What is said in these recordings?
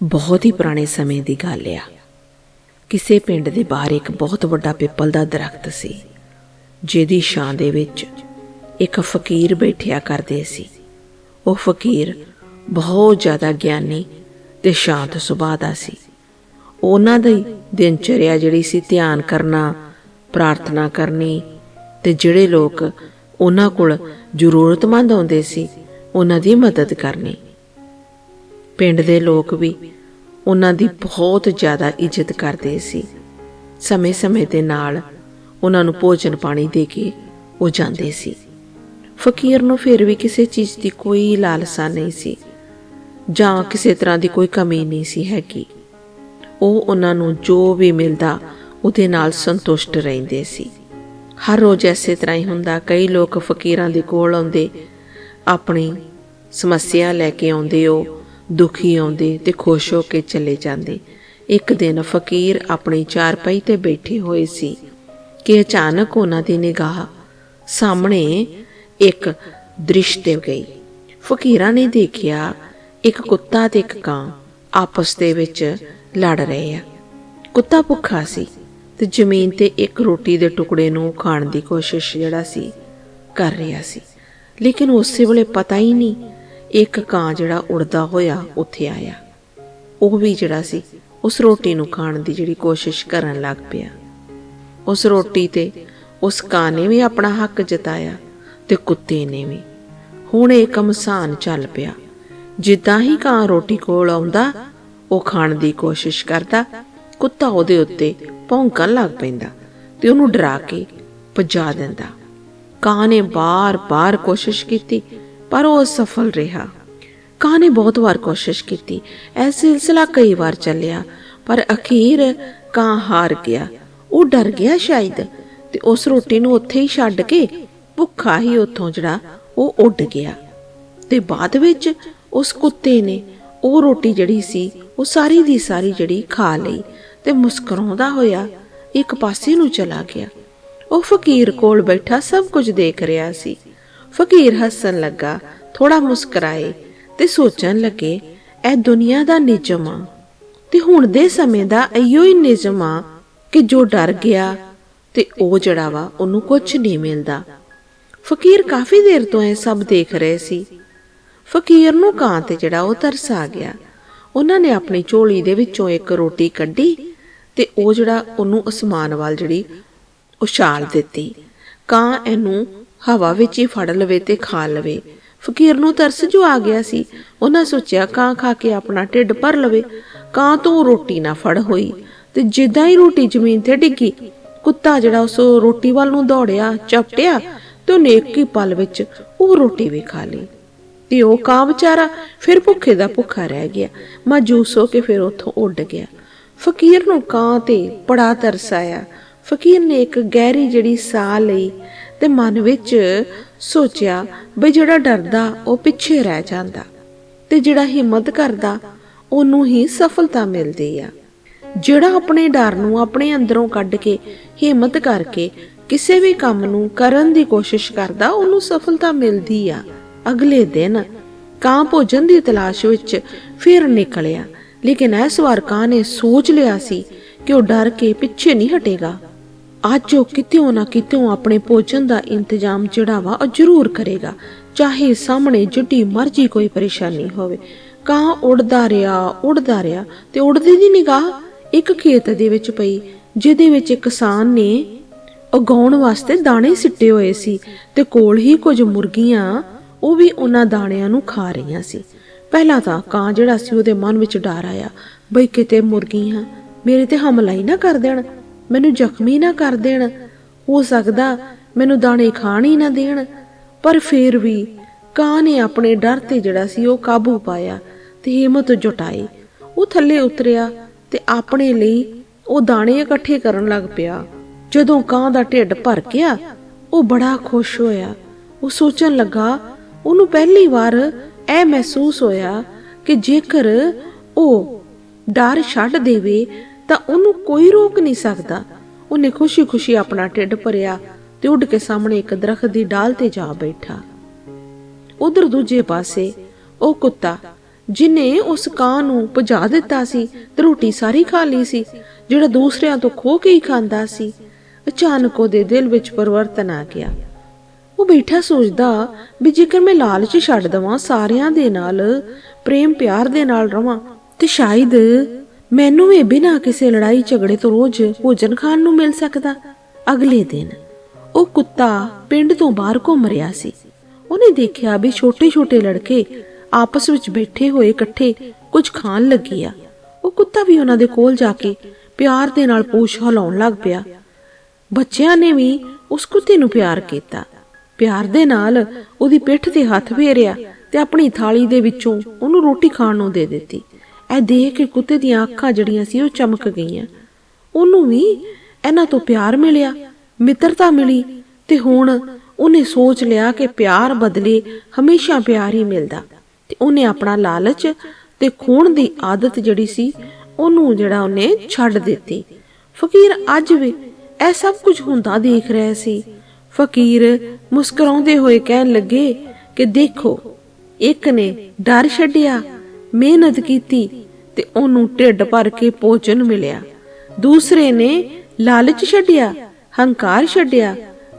ਬਹੁਤ ਹੀ ਪੁਰਾਣੇ ਸਮੇਂ ਦੀ ਗੱਲ ਆ। ਕਿਸੇ ਪਿੰਡ ਦੇ ਬਾਹਰ ਇੱਕ ਬਹੁਤ ਵੱਡਾ ਪਿੱਪਲ ਦਾ ਦਰਖਤ ਸੀ, ਜਿਹਦੀ ਛਾਂ ਦੇ ਵਿੱਚ ਇੱਕ ਫਕੀਰ ਬੈਠਿਆ ਕਰਦੇ ਸੀ। ਉਹ ਫਕੀਰ ਬਹੁਤ ਜ਼ਿਆਦਾ ਗਿਆਨੀ ਤੇ ਸ਼ਾਂਤ ਸੁਭਾਅ ਦਾ ਸੀ। ਉਹਨਾਂ ਦੀ ਦਿਨਚਰਿਆ ਜਿਹੜੀ ਸੀ ਧਿਆਨ ਕਰਨਾ, ਪ੍ਰਾਰਥਨਾ ਕਰਨੀ ਤੇ ਜਿਹੜੇ ਲੋਕ ਉਹਨਾਂ ਕੋਲ ਜ਼ਰੂਰਤਮੰਦ ਆਉਂਦੇ ਸੀ, ਉਹਨਾਂ ਦੀ ਮਦਦ ਕਰਨੀ। ਪਿੰਡ ਦੇ ਲੋਕ ਵੀ ਉਹਨਾਂ ਦੀ ਬਹੁਤ ਜ਼ਿਆਦਾ ਇੱਜ਼ਤ ਕਰਦੇ ਸੀ। ਸਮੇਂ-ਸਮੇਂ ਦੇ ਨਾਲ ਉਹਨਾਂ ਨੂੰ ਭੋਜਨ ਪਾਣੀ ਦੇ ਕੇ ਉਹ ਜਾਂਦੇ ਸੀ। ਫਕੀਰ ਨੂੰ ਫਿਰ ਵੀ ਕਿਸੇ ਚੀਜ਼ ਦੀ ਕੋਈ ਲਾਲਸਾ ਨਹੀਂ ਸੀ ਜਾਂ ਕਿਸੇ ਤਰ੍ਹਾਂ ਦੀ ਕੋਈ ਕਮੀ ਨਹੀਂ ਸੀ ਹੈਗੀ। ਉਹ ਉਹਨਾਂ ਨੂੰ ਜੋ ਵੀ ਮਿਲਦਾ ਉਹਦੇ ਨਾਲ ਸੰਤੁਸ਼ਟ ਰਹਿੰਦੇ ਸੀ। ਹਰ ਰੋਜ਼ ਐਸੇ ਤਰ੍ਹਾਂ ਹੀ ਹੁੰਦਾ, ਕਈ ਲੋਕ ਫਕੀਰਾਂ ਦੇ ਕੋਲ ਆਉਂਦੇ, ਆਪਣੀ ਸਮੱਸਿਆ ਲੈ ਕੇ ਆਉਂਦੇ ਉਹ ਦੁਖੀ ਆਉਂਦੇ ਤੇ ਖੁਸ਼ ਹੋ ਕੇ ਚਲੇ ਜਾਂਦੇ। ਇੱਕ ਦਿਨ ਫਕੀਰ ਆਪਣੀ ਚਾਰਪਈ ਤੇ ਬੈਠੇ ਹੋਏ ਸੀ ਕਿ ਅਚਾਨਕ ਉਹਨਾਂ ਦੀ ਨਿਗਾਹ ਸਾਹਮਣੇ ਇੱਕ ਦ੍ਰਿਸ਼ ਤੇ ਗਈ। ਫਕੀਰਾਂ ਨੇ ਦੇਖਿਆ ਇੱਕ ਕੁੱਤਾ ਤੇ ਇੱਕ ਕਾਂ ਆਪਸ ਦੇ ਵਿੱਚ ਲੜ ਰਹੇ ਆ। ਕੁੱਤਾ ਭੁੱਖਾ ਸੀ ਤੇ ਜ਼ਮੀਨ ਤੇ ਇੱਕ ਰੋਟੀ ਦੇ ਟੁਕੜੇ ਨੂੰ ਖਾਣ ਦੀ ਕੋਸ਼ਿਸ਼ ਜਿਹੜਾ ਸੀ ਕਰ ਰਿਹਾ ਸੀ। ਲੇਕਿਨ ਉਸੇ ਵੇਲੇ ਪਤਾ ਹੀ ਨਹੀਂ ਇੱਕ ਕਾਂ ਜਿਹੜਾ ਉੜਦਾ ਹੋਇਆ ਉੱਥੇ ਆਇਆ। ਉਹ ਵੀ ਜਿਹੜਾ ਸੀ, ਉਸ ਰੋਟੀ ਨੂੰ ਖਾਣ ਦੀ ਜਿਹੜੀ ਕੋਸ਼ਿਸ਼ ਕਰਨ ਲੱਗ ਪਿਆ। ਉਸ ਰੋਟੀ ਤੇ ਉਸ ਕਾਂ ਨੇ ਵੀ ਆਪਣਾ ਹੱਕ ਜਤਾਇਆ ਤੇ ਕੁੱਤੇ ਨੇ ਵੀ। ਹੁਣ ਇਹ ਕਮਸਾਨ ਚੱਲ ਪਿਆ। ਜਿੱਦਾਂ ਹੀ ਕਾਂ ਰੋਟੀ ਕੋਲ ਆਉਂਦਾ, ਉਹ ਖਾਣ ਦੀ ਕੋਸ਼ਿਸ਼ ਕਰਦਾ, ਕੁੱਤਾ ਉਹਦੇ ਉੱਤੇ ਭੌਂਕਣ ਲੱਗ ਪੈਂਦਾ ਤੇ ਉਹਨੂੰ ਡਰਾ ਕੇ ਭਜਾ ਦਿੰਦਾ। ਕਾਂ ਨੇ ਬਾਰ-ਬਾਰ ਕੋਸ਼ਿਸ਼ ਕੀਤੀ ਪਰ ਉਹ ਅਸਫਲ ਰਿਹਾ। ਕਾਂ ਨੇ ਬਹੁਤ ਵਾਰ ਕੋਸ਼ਿਸ਼ ਕੀਤੀ। ਇਹ ਸਿਲਸਿਲਾ ਕਈ ਵਾਰ ਚੱਲਿਆ, ਪਰ ਅਖੀਰ ਕਾਂ ਹਾਰ ਗਿਆ। ਉਹ ਡਰ ਗਿਆ ਸ਼ਾਇਦ, ਤੇ ਉਸ ਰੋਟੀ ਨੂੰ ਉੱਥੇ ਹੀ ਛੱਡ ਕੇ ਭੁੱਖਾ ਹੀ ਉੱਥੋਂ ਜਿਹੜਾ ਉਹ ਉੱਡ ਗਿਆ। ਤੇ ਬਾਅਦ ਵਿੱਚ ਉਸ ਕੁੱਤੇ ਨੇ ਉਹ ਰੋਟੀ ਜਿਹੜੀ ਸੀ, ਉਹ ਸਾਰੀ ਦੀ ਸਾਰੀ ਜਿਹੜੀ ਖਾ ਲਈ ਤੇ ਮੁਸਕਰਾਉਂਦਾ ਹੋਇਆ ਇੱਕ ਪਾਸੇ ਨੂੰ ਚਲਾ ਗਿਆ। ਉਹ ਫਕੀਰ ਕੋਲ ਬੈਠਾ ਸਭ ਕੁਝ ਦੇਖ ਰਿਹਾ ਸੀ। ਫਕੀਰ ਹੱਸਣ ਲੱਗਾ ਥੋੜਾ ਮੁਸਕਰਾਏ ਤੇ ਸੋਚਣ ਲੱਗੇ, ਇਹ ਦੁਨੀਆ ਦਾ ਨਿਯਮ ਆ ਤੇ ਹੁਣ ਦੇ ਸਮੇਂ ਦਾ ਇਹੋ ਹੀ ਨਿਯਮ ਆ ਕਿ ਜੋ ਡਰ ਗਿਆ ਤੇ ਉਹ ਜਿਹੜਾ ਵਾ ਉਹਨੂੰ ਕੁਝ ਨਹੀਂ ਮਿਲਦਾ। ਫਕੀਰ ਕਾਫੀ ਦੇਰ ਤੋਂ ਇਹ ਸਭ ਦੇਖ ਰਹੇ ਸੀ। ਫਕੀਰ ਨੂੰ ਕਾਂ ਤੇ ਜਿਹੜਾ ਉਹ ਤਰਸ ਆ ਗਿਆ। ਉਹਨਾਂ ਨੇ ਆਪਣੀ ਝੋਲੀ ਦੇ ਵਿੱਚੋਂ ਇੱਕ ਰੋਟੀ ਕੱਢੀ ਤੇ ਉਹ ਜਿਹੜਾ ਉਹਨੂੰ ਅਸਮਾਨ ਵੱਲ ਜਿਹੜੀ ਉਛਾਲ ਦਿੱਤੀ। ਕਾਂ ਇਹਨੂੰ ਹਵਾ ਵਿੱਚ ਹੀ ਫੜ ਲਵੇ ਤੇ ਖਾ ਲਵੇ। ਫਕੀਰ ਨੂੰ ਤਰਸ ਜੋ ਆ ਗਿਆ ਸੀ। ਉਹਨਾਂ ਸੋਚਿਆ, ਕਾਂ ਖਾ ਕੇ ਆਪਣਾ ਢਿੱਡ ਭਰ ਲਵੇ। ਕਾਂ ਤੋਂ ਰੋਟੀ ਨਾ ਫੜ ਹੋਈ। ਤੇ ਜਿੱਦਾਂ ਹੀ ਰੋਟੀ ਜ਼ਮੀਨ ਤੇ ਡਿੱਗੀ, ਕੁੱਤਾ ਜਿਹੜਾ ਉਸ ਰੋਟੀ ਵੱਲ ਨੂੰ ਦੌੜਿਆ ਚਪਟਿਆ ਤੇ ਉਹਨੇ ਇੱਕ ਹੀ ਪਲ ਵਿੱਚ ਉਹ ਰੋਟੀ ਵੀ ਖਾ ਲਈ। ਤੇ ਉਹ ਕਾਂ ਵਿਚਾਰਾ ਫਿਰ ਭੁੱਖੇ ਦਾ ਭੁੱਖਾ ਰਹਿ ਗਿਆ। ਮਾਜੂਸ ਹੋ ਕੇ ਫਿਰ ਉੱਥੋਂ ਉੱਡ ਗਿਆ। ਫਕੀਰ ਨੂੰ ਕਾਂ ਤੇ ਬੜਾ ਤਰਸ ਆਇਆ। ਫਕੀਰ ਨੇ ਇੱਕ ਗਹਿਰੀ ਜਿਹੜੀ ਸਾਹ ਲਈ ਤੇ ਮਨ ਵਿੱਚ ਸੋਚਿਆ ਬਈ ਜਿਹੜਾ ਡਰਦਾ, ਉਹ ਪਿੱਛੇ ਰਹਿ ਜਾਂਦਾ ਤੇ ਜਿਹੜਾ ਹਿੰਮਤ ਕਰਦਾ, ਉਹਨੂੰ ਹੀ ਸਫਲਤਾ ਮਿਲਦੀ ਆ। ਜਿਹੜਾ ਆਪਣੇ ਡਰ ਨੂੰ ਆਪਣੇ ਅੰਦਰੋਂ ਕੱਢ ਕੇ ਹਿੰਮਤ ਕਰਕੇ ਕਿਸੇ ਵੀ ਕੰਮ ਨੂੰ ਕਰਨ ਦੀ ਕੋਸ਼ਿਸ਼ ਕਰਦਾ, ਉਹਨੂੰ ਸਫਲਤਾ ਮਿਲਦੀ ਆ। ਅਗਲੇ ਦਿਨ ਕਾਂ ਭੋਜਨ ਦੀ ਤਲਾਸ਼ ਵਿੱਚ ਫਿਰ ਨਿਕਲਿਆ। ਲੇਕਿਨ ਇਸ ਵਾਰ ਕਾਂ ਨੇ ਸੋਚ ਲਿਆ ਸੀ ਕਿ ਉਹ ਡਰ ਕੇ ਪਿੱਛੇ ਨਹੀਂ ਹਟੇਗਾ। ਅੱਜ ਉਹ ਕਿਤੇੋਂ ਨਾ ਕਿਤੇੋਂ ਆਪਣੇ ਭੋਜਨ ਦਾ ਇੰਤਜ਼ਾਮ ਜਿਹੜਾ ਵਾ ਉਹ ਜ਼ਰੂਰ ਕਰੇਗਾ। ਚਾਹੇ ਸਾਹਮਣੇ ਜਿੱਡੀ ਮਰਜ਼ੀ ਕੋਈ ਪਰੇਸ਼ਾਨੀ ਹੋਵੇ। ਕਾਂ ਉੜਦਾ ਰਿਹਾ ਉੜਦਾ ਰਿਹਾ ਤੇ ਉੜਦੀ ਦੀ ਨਿਗਾਹ ਇੱਕ ਖੇਤ ਦੇ ਵਿੱਚ ਪਈ, ਜਿਹਦੇ ਵਿੱਚ ਕਿਸਾਨ ਨੇ ਉਗਾਉਣ ਵਾਸਤੇ ਦਾਣੇ ਸਿੱਟੇ ਹੋਏ ਸੀ ਤੇ ਕੋਲ ਹੀ ਕੁਝ ਮੁਰਗੀਆਂ ਉਹ ਵੀ ਉਹਨਾਂ ਦਾਣਿਆਂ ਨੂੰ ਖਾ ਰਹੀਆਂ ਸੀ। ਪਹਿਲਾਂ ਤਾਂ ਕਾਂ ਜਿਹੜਾ ਸੀ ਉਹਦੇ ਮਨ ਵਿੱਚ ਡਰ ਆਇਆ, ਬਈ ਕਿਤੇ ਮੁਰਗੀਆਂ ਮੇਰੇ ਤੇ ਹਮਲਾ ਹੀ ਨਾ ਕਰ ਦੇਣ। ਮੈਨੂੰ ਜ਼ਖਮੀ ਨਾ ਕਰ ਦੇਣ। ਹੋ ਸਕਦਾ ਮੈਨੂੰ ਦਾਣੇ ਖਾਣ ਹੀ ਨਾ ਦੇਣ। ਪਰ ਫੇਰ ਵੀ ਕਾਂ ਨੇ ਆਪਣੇ ਡਰ ਤੇ ਜਿਹੜਾ ਸੀ ਉਹ ਕਾਬੂ ਪਾਇਆ ਤੇ ਹਿੰਮਤ ਜੁਟਾਈ। ਉਹ ਥੱਲੇ ਉਤਰਿਆ ਤੇ ਆਪਣੇ ਲਈ ਉਹ ਦਾਣੇ ਇਕੱਠੇ ਕਰਨ ਲੱਗ ਪਿਆ। ਜਦੋਂ ਕਾਂ ਦਾ ਢਿੱਡ ਭਰ ਗਿਆ, ਉਹ ਬੜਾ ਖੁਸ਼ ਹੋਇਆ। ਉਹ ਸੋਚਣ ਲੱਗਾ, ਉਹਨੂੰ ਪਹਿਲੀ ਵਾਰ ਇਹ ਮਹਿਸੂਸ ਹੋਇਆ ਕਿ ਜੇਕਰ ਉਹ ਡਰ ਛੱਡ ਦੇਵੇ ਤਾਂ ਉਹਨੂੰ ਕੋਈ ਰੋਕ ਨਹੀਂ ਸਕਦਾ। ਉਹਨੇ ਖੁਸ਼ੀ-ਖੁਸ਼ੀ ਆਪਣਾ ਢਿੱਡ ਭਰਿਆ ਤੇ ਉੱਡ ਕੇ ਸਾਹਮਣੇ ਇੱਕ ਦਰਖਤ ਦੀ ਡਾਲ ਤੇ ਜਾ ਬੈਠਾ। ਉਧਰ ਦੂਜੇ ਪਾਸੇ ਉਹ ਕੁੱਤਾ, ਜਿਨੇ ਉਸ ਕਾਂ ਨੂੰ ਭਜਾ ਦਿੱਤਾ ਸੀ ਤੇ ਰੋਟੀ ਸਾਰੀ ਖਾ ਲਈ ਸੀ, ਜਿਹੜਾ ਦੂਸਰਿਆਂ ਤੋਂ ਖੋ ਕੇ ਹੀ ਖਾਂਦਾ ਸੀ, ਅਚਾਨਕ ਉਹਦੇ ਦਿਲ ਵਿੱਚ ਪਰਿਵਰਤਨ ਆ ਗਿਆ। ਉਹ ਬੈਠਾ ਸੋਚਦਾ ਵੀ ਜੇਕਰ ਮੈਂ ਲਾਲਚ ਛੱਡ ਦਵਾਂ ਸਾਰਿਆਂ ਦੇ ਨਾਲ ਪ੍ਰੇਮ ਪਿਆਰ ਦੇ ਨਾਲ ਰਵਾਂ, ਤੇ ਸ਼ਾਇਦ ਮੈਨੂੰ ਵੀ ਬਿਨਾਂ ਕਿਸੇ ਲੜਾਈ ਝਗੜੇ ਤੋਂ ਰੋਜ਼ ਭੋਜਨ ਖਾਣ ਨੂੰ ਮਿਲ ਸਕਦਾ। ਅਗਲੇ ਦਿਨ ਉਹ ਕੁੱਤਾ ਪਿੰਡ ਤੋਂ ਬਾਹਰ ਘੁੰਮ ਰਿਹਾ ਸੀ। ਉਹਨੇ ਦੇਖਿਆ ਵੀ ਛੋਟੇ-ਛੋਟੇ ਲੜਕੇ ਆਪਸ ਵਿੱਚ ਬੈਠੇ ਹੋਏ ਇਕੱਠੇ ਕੁਝ ਖਾਣ ਲੱਗੇ ਆ। ਉਹ ਕੁੱਤਾ ਵੀ ਉਹਨਾਂ ਦੇ ਕੋਲ ਜਾ ਕੇ ਪਿਆਰ ਦੇ ਨਾਲ ਪੂਛ ਹਿਲਾਉਣ ਲੱਗ ਪਿਆ। ਬੱਚਿਆਂ ਨੇ ਵੀ ਉਸ ਕੁੱਤੇ ਨੂੰ ਪਿਆਰ ਕੀਤਾ। ਪਿਆਰ ਦੇ ਨਾਲ ਉਹਦੀ ਪਿੱਠ ਤੇ ਹੱਥ ਫੇਰਿਆ ਤੇ ਆਪਣੀ ਥਾਲੀ ਦੇ ਵਿੱਚੋਂ ਉਹਨੂੰ ਰੋਟੀ ਖਾਣ ਨੂੰ ਦੇ ਦਿੱਤੀ। ਇਹ ਦੇਖ ਕੇ ਕੁੱਤੇ ਦੀਆਂ ਅੱਖਾਂ ਜਿਹੜੀਆਂ ਸੀ ਉਹ ਚਮਕ ਗਈਆਂ। ਉਹਨੂੰ ਵੀ ਇਹਨਾਂ ਤੋਂ ਪਿਆਰ ਮਿਲਿਆ, ਮਿੱਤਰਤਾ ਮਿਲੀ ਤੇ ਹੁਣ ਉਹਨੇ ਸੋਚ ਲਿਆ ਕਿ ਪਿਆਰ ਬਦਲੇ ਹਮੇਸ਼ਾ ਪਿਆਰ ਹੀ ਮਿਲਦਾ। ਤੇ ਉਹਨੇ ਆਪਣਾ ਲਾਲਚ ਤੇ ਖੂਨ ਦੀ ਆਦਤ ਜਿਹੜੀ ਸੀ, ਉਹਨੂੰ ਜਿਹੜਾ ਉਹਨੇ ਛੱਡ ਦਿੱਤੀ। ਫਕੀਰ ਅੱਜ ਵੀ ਇਹ ਸਭ ਕੁਝ ਹੁੰਦਾ ਦੇਖ ਰਿਹਾ ਸੀ। ਫਕੀਰ ਮੁਸਕਰਾਉਂਦੇ ਹੋਏ ਕਹਿਣ ਲੱਗੇ ਕਿ ਦੇਖੋ, ਇੱਕ ਨੇ ਡਰ ਛੱਡਿਆ ਮਿਹਨਤ ਕੀਤੀ ਤੇ ਉਹਨੂੰ ਢਿੱਡ ਭਰ ਕੇ ਭੋਜਨ ਮਿਲਿਆ। ਦੂਸਰੇ ਨੇ ਲਾਲਚ ਛੱਡਿਆ, ਹੰਕਾਰ ਛੱਡਿਆ,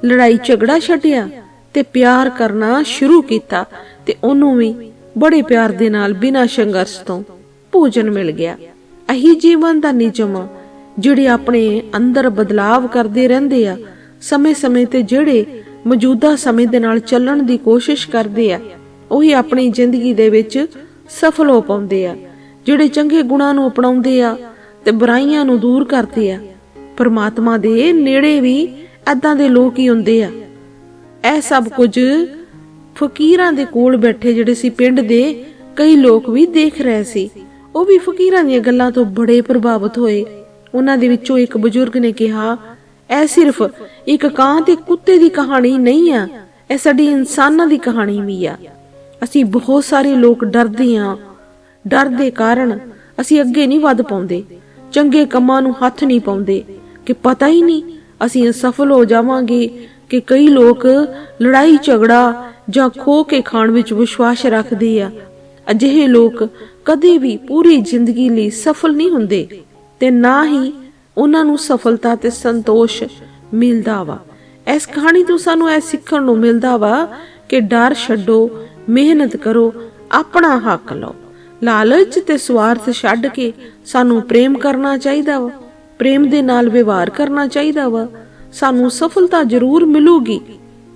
ਲੜਾਈ ਝਗੜਾ ਛੱਡਿਆ ਤੇ ਪਿਆਰ ਕਰਨਾ ਸ਼ੁਰੂ ਕੀਤਾ ਤੇ ਉਹਨੂੰ ਵੀ ਬੜੇ ਪਿਆਰ ਦੇ ਨਾਲ ਬਿਨਾਂ ਸੰਘਰਸ਼ ਤੋਂ ਭੋਜਨ ਮਿਲ ਗਿਆ। ਅਹੀ ਜੀਵਨ ਦਾ ਨਿਯਮ ਜਿਹੜੇ ਆਪਣੇ ਅੰਦਰ ਬਦਲਾਵ ਕਰਦੇ ਰਹਿੰਦੇ ਆ, ਸਮੇਂ-ਸਮੇਂ ਤੇ ਜਿਹੜੇ ਮੌਜੂਦਾ ਸਮੇਂ ਦੇ ਨਾਲ ਚੱਲਣ ਦੀ ਕੋਸ਼ਿਸ਼ ਕਰਦੇ ਆ, ਉਹੀ ਆਪਣੀ ਜ਼ਿੰਦਗੀ ਦੇ ਵਿੱਚ ਸਫਲ ਹੋ ਪਾਉਂਦੇ ਆ, ਜਿਹੜੇ ਚੰਗੇ ਗੁਣਾਂ ਨੂੰ ਅਪਣਾਉਂਦੇ ਆ ਤੇ ਬੁਰਾਈਆਂ ਨੂੰ ਦੂਰ ਕਰਦੇ ਆ। ਪਰਮਾਤਮਾ ਦੇ ਨੇੜੇ ਵੀ ਐਦਾਂ ਦੇ ਲੋਕ ਹੀ ਹੁੰਦੇ ਆ। ਇਹ ਸਭ ਕੁਝ ਫਕੀਰਾਂ ਦੇ ਕੋਲ ਬੈਠੇ ਜਿਹੜੇ ਸੀ ਪਿੰਡ ਦੇ ਕਈ ਲੋਕ ਵੀ ਦੇਖ ਰਹੇ ਸੀ। ਉਹ ਵੀ ਫਕੀਰਾਂ ਦੀਆਂ ਗੱਲਾਂ ਤੋਂ ਬੜੇ ਪ੍ਰਭਾਵਿਤ ਹੋਏ। ਉਹਨਾਂ ਦੇ ਵਿੱਚੋਂ ਇੱਕ ਬਜ਼ੁਰਗ ਨੇ ਕਿਹਾ, ਇਹ ਸਿਰਫ ਇੱਕ ਕਾਂ ਤੇ ਕੁੱਤੇ ਦੀ ਕਹਾਣੀ ਨਹੀਂ ਆ, ਇਹ ਸਾਡੀ ਇਨਸਾਨਾਂ ਦੀ ਕਹਾਣੀ ਵੀ ਆ। ਅਸੀਂ ਬਹੁਤ ਸਾਰੇ ਲੋਕ ਡਰਦੇ ਹਾਂ ਡਰ ਦੇ ਕਾਰਨ ਅਸੀਂ ਅੱਗੇ ਨਹੀਂ ਵੱਧ ਪਾਉਂਦੇ। ਚੰਗੇ ਕੰਮਾਂ ਨੂੰ ਹੱਥ ਨਹੀਂ ਪਾਉਂਦੇ। ਕਿ ਪਤਾ ਹੀ ਨਹੀਂ ਅਸੀਂ ਅਸਫਲ ਹੋ ਜਾਵਾਂਗੇ ਕਿ ਕਈ ਲੋਕ ਲੜਾਈ, ਝਗੜਾ ਜਾਂ ਖੋ ਕੇ ਖਾਣ ਵਿੱਚ ਵਿਸ਼ਵਾਸ ਰੱਖਦੇ ਆ। ਅਜਿਹੇ ਲੋਕ ਕਦੇ ਵੀ ਪੂਰੀ ਜ਼ਿੰਦਗੀ ਲਈ ਸਫਲ ਨਹੀਂ ਹੁੰਦੇ ਤੇ ਨਾ ਹੀ ਉਹਨਾਂ ਨੂੰ ਸਫਲਤਾ ਤੇ ਸੰਤੋਸ਼ ਮਿਲਦਾ ਵਾ। ਇਸ ਕਹਾਣੀ ਤੋਂ ਸਾਨੂੰ ਇਹ ਸਿੱਖਣ ਨੂੰ ਮਿਲਦਾ ਵਾ ਕਿ ਡਰ ਛੱਡੋ ਮਿਹਨਤ ਕਰੋ, ਆਪਣਾ ਹੱਕ ਲਓ। ਲਾਲਚ ਤੇ ਸਵਾਰਥ ਛੱਡ ਕੇ ਸਾਨੂੰ ਪ੍ਰੇਮ ਕਰਨਾ ਚਾਹੀਦਾ ਵਾ। ਪ੍ਰੇਮ ਦੇ ਨਾਲ ਵਿਵਹਾਰ ਕਰਨਾ ਚਾਹੀਦਾ ਵਾ। ਸਾਨੂੰ ਸਫਲਤਾ ਜ਼ਰੂਰ ਮਿਲੂਗੀ।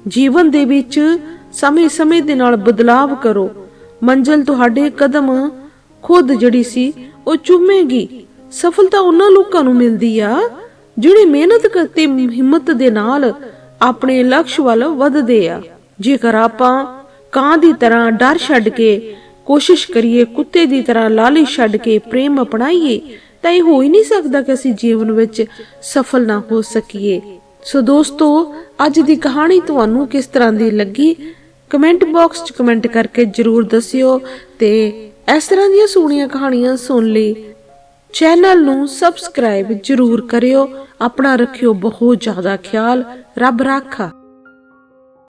ਜੀਵਨ ਦੇ ਵਿੱਚ ਸਮੇਂ-ਸਮੇਂ ਦੇ ਨਾਲ ਬਦਲਾਵ ਕਰੋ। ਮੰਜ਼ਲ ਤੁਹਾਡੇ ਕਦਮ ਖੁਦ ਜਿਹੜੀ ਸੀ, ਉਹ ਚੁੰਮੇਗੀ। ਸਫਲਤਾ ਉਹਨਾਂ ਲੋਕਾਂ ਨੂੰ ਮਿਲਦੀ ਆ, ਜਿਹੜੇ ਮਿਹਨਤ ਕਰਤੇ ਹਿੰਮਤ ਦੇ ਨਾਲ ਆਪਣੇ ਲਕਸ਼ ਵੱਲ ਵਧਦੇ ਆ। ਜੇਕਰ ਆਪਾਂ ਕਾਂ ਦੀ ਤਰ੍ਹਾਂ ਡਰ ਛੱਡ ਕੇ ਕੋਸ਼ਿਸ਼ ਕਰੀਏ, ਕੁੱਤੇ ਦੀ ਤਰ੍ਹਾਂ ਲਾਲੀ ਛੱਡ ਕੇ ਪ੍ਰੇਮ ਅਪਣਾਈਏ, ਤਾਂ ਇਹ ਹੋ ਹੀ ਨਹੀਂ ਸਕਦਾ ਕਿ ਅਸੀਂ ਜੀਵਨ ਵਿੱਚ ਸਫਲ ਨਾ ਹੋ ਸਕੀਏ। ਸੋ ਦੋਸਤੋ, ਅੱਜ ਦੀ ਕਹਾਣੀ ਤੁਹਾਨੂੰ ਕਿਸ ਤਰ੍ਹਾਂ ਦੀ ਲੱਗੀ? ਕਮੈਂਟ ਬਾਕਸ 'ਚ ਕਮੈਂਟ ਕਰਕੇ ਜਰੂਰ ਦੱਸਿਓ ਤੇ ਇਸ ਤਰ੍ਹਾਂ ਦੀਆਂ ਸੋਹਣੀਆਂ ਕਹਾਣੀਆਂ ਸੁਣ ਲਈ ਚੈਨਲ ਨੂੰ ਸਬਸਕ੍ਰਾਈਬ ਜਰੂਰ ਕਰਿਓ। ਆਪਣਾ ਰੱਖਿਓ ਬਹੁਤ ਜ਼ਿਆਦਾ ਖਿਆਲ। ਰੱਬ ਰਾਖਾ।